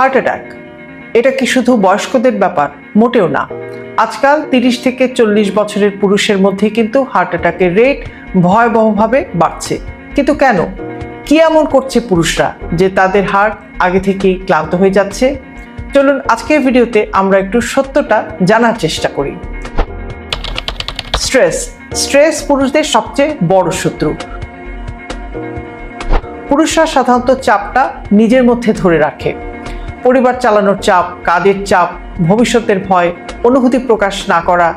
Heart attack এটা কি শুধু বয়স্কদের ব্যাপার? মোটেও না। আজকাল তিরিশ থেকে চল্লিশ বছরের পুরুষের মধ্যে কিন্তু হার্ট অ্যাটাকের রেট ভয়াবহভাবে বাড়ছে। কিন্তু কেন? কি এমন করছে পুরুষরা যে তাদের হার্ট আগে থেকেই ক্লান্ত হয়ে যাচ্ছে? চলুন আজকের ভিডিওতে আমরা একটু সত্যটা জানার চেষ্টা করি। স্ট্রেস। স্ট্রেস পুরুষদের সবচেয়ে বড় শত্রু। পুরুষরা সাধারণত চাপটা নিজের মধ্যে ধরে রাখে। পরিবার চালানোর চাপ, কাজের চাপ, ভবিষ্যতের ভয়, অনুভূতি প্রকাশ না করা।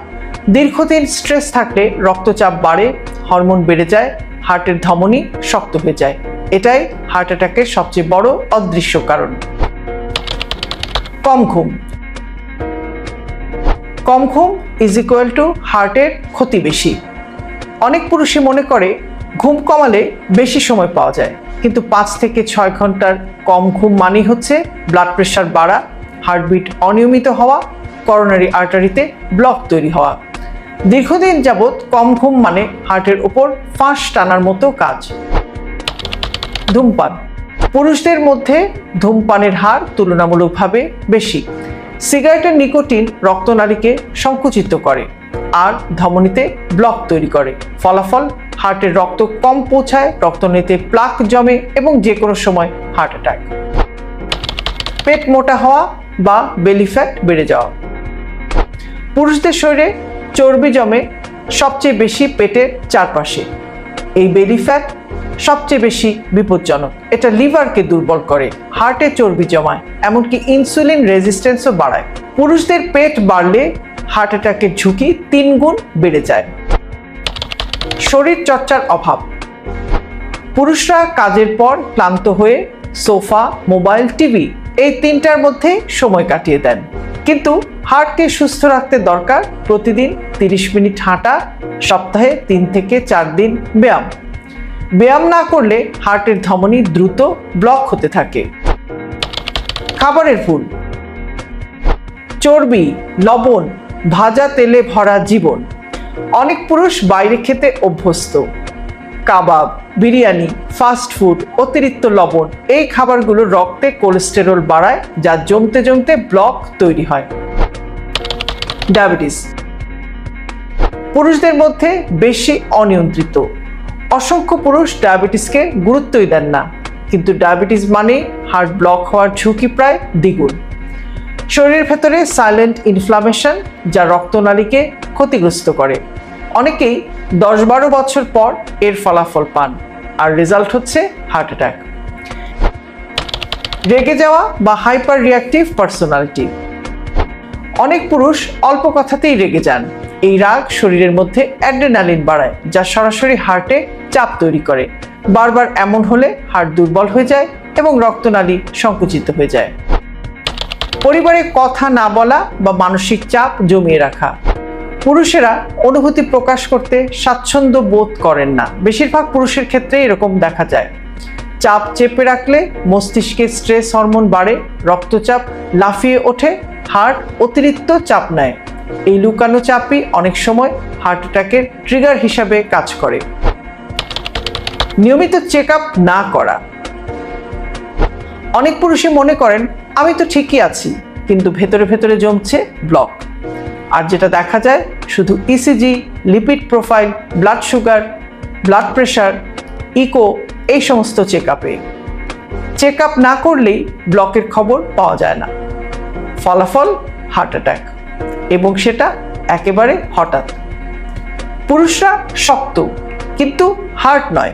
দীর্ঘদিন স্ট্রেস থাকলে রক্তচাপ বাড়ে, হরমোন বেড়ে যায়, হার্টের ধমনী শক্ত হয়ে যায়। এটাই হার্ট অ্যাটাকের সবচেয়ে বড় অদৃশ্য কারণ। কম ঘুম। কম ঘুম ইজ ইকুয়াল টু হার্টের ক্ষতি বেশি। অনেক পুরুষই মনে করে, ঘুম কমালে বেশি সময় পাওয়া যায়। কিন্তু পাঁচ থেকে ছয় ঘণ্টার কম ঘুম মানেই হচ্ছে ব্লাড প্রেশার বাড়া হার্টবিট অনিয়মিত হওয়া করোনারি আর্টারিতে ব্লক তৈরি হওয়া। দীর্ঘদিন যাবৎ কম ঘুম মানে হার্টের উপর ফাঁস টানার মতো কাজ। ধূমপান। পুরুষদের মধ্যে ধূমপানের হার তুলনামূলকভাবে বেশি। সিগারেটের নিকোটিন রক্তনালীকে সংকুচিত করে আর ধমনীতে ব্লক তৈরি করে। ফলাফল হার্টের রক্ত কম পৌঁছায়, রক্তনীতে প্লাক জমে এবং যে কোনো সময় হার্ট অ্যাটাক পেট মোটা হওয়া বা বেলি ফ্যাট বেড়ে যাওয়া। পুরুষদের শরীরে চর্বি জমে সবচেয়ে বেশি পেটের চারপাশে। এই বেলি ফ্যাট সবচেয়ে বেশি বিপজ্জনক। এটা লিভারকে দুর্বল করে, হার্টে চর্বি জমায়, এমনকি ইনসুলিন রেজিস্ট্যান্সও বাড়ায়। পুরুষদের পেট বাড়লে হার্ট অ্যাটাকের ঝুঁকি তিন গুণ বেড়ে যায়। শরীর চর্চার অভাব। পুরুষরা কাজের পর ক্লান্ত হয়ে সোফা, মোবাইল, টিভি এই তিনটার মধ্যে সময় কাটিয়ে দেন। কিন্তু হার্টকে সুস্থ রাখতে দরকার প্রতিদিন তিরিশ মিনিট হাঁটা, সপ্তাহে তিন থেকে চার দিন ব্যায়াম। ব্যায়াম না করলে হার্টের ধমনী দ্রুত ব্লক হতে থাকে। খাবারের ভুল চর্বি, লবণ, ভাজা তেলে ভরা জীবন। অনেক পুরুষ বাইরে খেতে অভ্যস্ত। কাবাব, বিরিয়ানি ফাস্ট ফুড অতিরিক্ত লবণ, এই খাবারগুলো রক্তে কোলেস্টেরল বাড়ায়, যা জমতে জমতে ব্লক তৈরি হয়। ডায়াবেটিস পুরুষদের মধ্যে বেশি অনিয়ন্ত্রিত। অসংখ্য পুরুষ ডায়াবেটিসকে গুরুত্বই দেন না, কিন্তু ডায়াবেটিস মানে হার্ট ব্লক হওয়ার ঝুঁকি প্রায় দ্বিগুণ। শরীরের ভেতরে সাইলেন্ট ইনফ্লামেশন যা রক্তনালীকে ক্ষতিগ্রস্ত করে। অনেকেই দশ বারো বছর পর এর ফলাফল পান, আর রেজাল্ট হচ্ছে হার্ট অ্যাটাক রেগে যাওয়া বা হাইপার রিয়াক্টিভ পার্সোনালিটি অনেক পুরুষ অল্প কথাতেই রেগে যান। এই রাগ শরীরের মধ্যে অ্যাড্রেনালিন বাড়ায়, যা সরাসরি হার্টে চাপ তৈরি করে। বারবার এমন হলে হার্ট দুর্বল হয়ে যায় এবং রক্তনালী সংকুচিত হয়ে যায়। পরিবারে কথা না বলা বা মানসিক চাপ জমিয়ে রাখা। পুরুষেরা অনুভূতি প্রকাশ করতে স্বাচ্ছন্দ্য বোধ করেন না। বেশিরভাগ পুরুষের ক্ষেত্রে এরকম দেখা যায়। চাপ চেপে রাখলে মস্তিষ্কে স্ট্রেস হরমোন বাড়ে, রক্তচাপ লাফিয়ে ওঠে হার্ট অতিরিক্ত চাপ নেয়। এই লুকানো চাপই অনেক সময় হার্ট অ্যাটাকের ট্রিগার হিসাবে কাজ করে। নিয়মিত চেক না করা। অনেক পুরুষই মনে করেন আমি তো ঠিকই আছি, কিন্তু ভেতরে ভেতরে জমছে ব্লক আর যেটা দেখা যায়, শুধু ECG lipid profile blood sugar blood pressure echo এই সমস্ত চেক আপে চেক আপ না করলেই ব্লকের খবর পাওয়া যায় না। ফলাফল হার্ট অ্যাটাক এবং সেটা একেবারে হঠাৎ। পুরুষরা শক্ত, কিন্তু হার্ট নয়।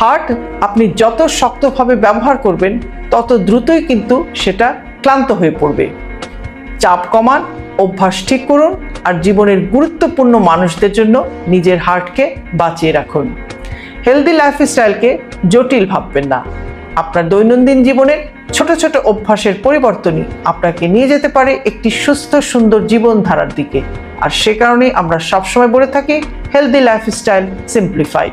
হার্ট আপনি যত শক্তভাবে ব্যবহার করবেন তত দ্রুতই কিন্তু সেটা ক্লান্ত হয়ে পড়বে। চাপ কমান, অভ্যাস ঠিক করুন আর জীবনের গুরুত্বপূর্ণ মানুষদের জন্য নিজের হার্টকে বাঁচিয়ে রাখুন। হেলদি লাইফস্টাইলকে জটিল ভাববেন না। আপনার দৈনন্দিন জীবনের ছোট ছোট অভ্যাসের পরিবর্তনই আপনাকে নিয়ে যেতে পারে একটি সুস্থ, সুন্দর জীবনধারার দিকে। আর সে কারণেই আমরা সবসময় বলে থাকি হেলদি লাইফস্টাইল সিম্পলিফাইড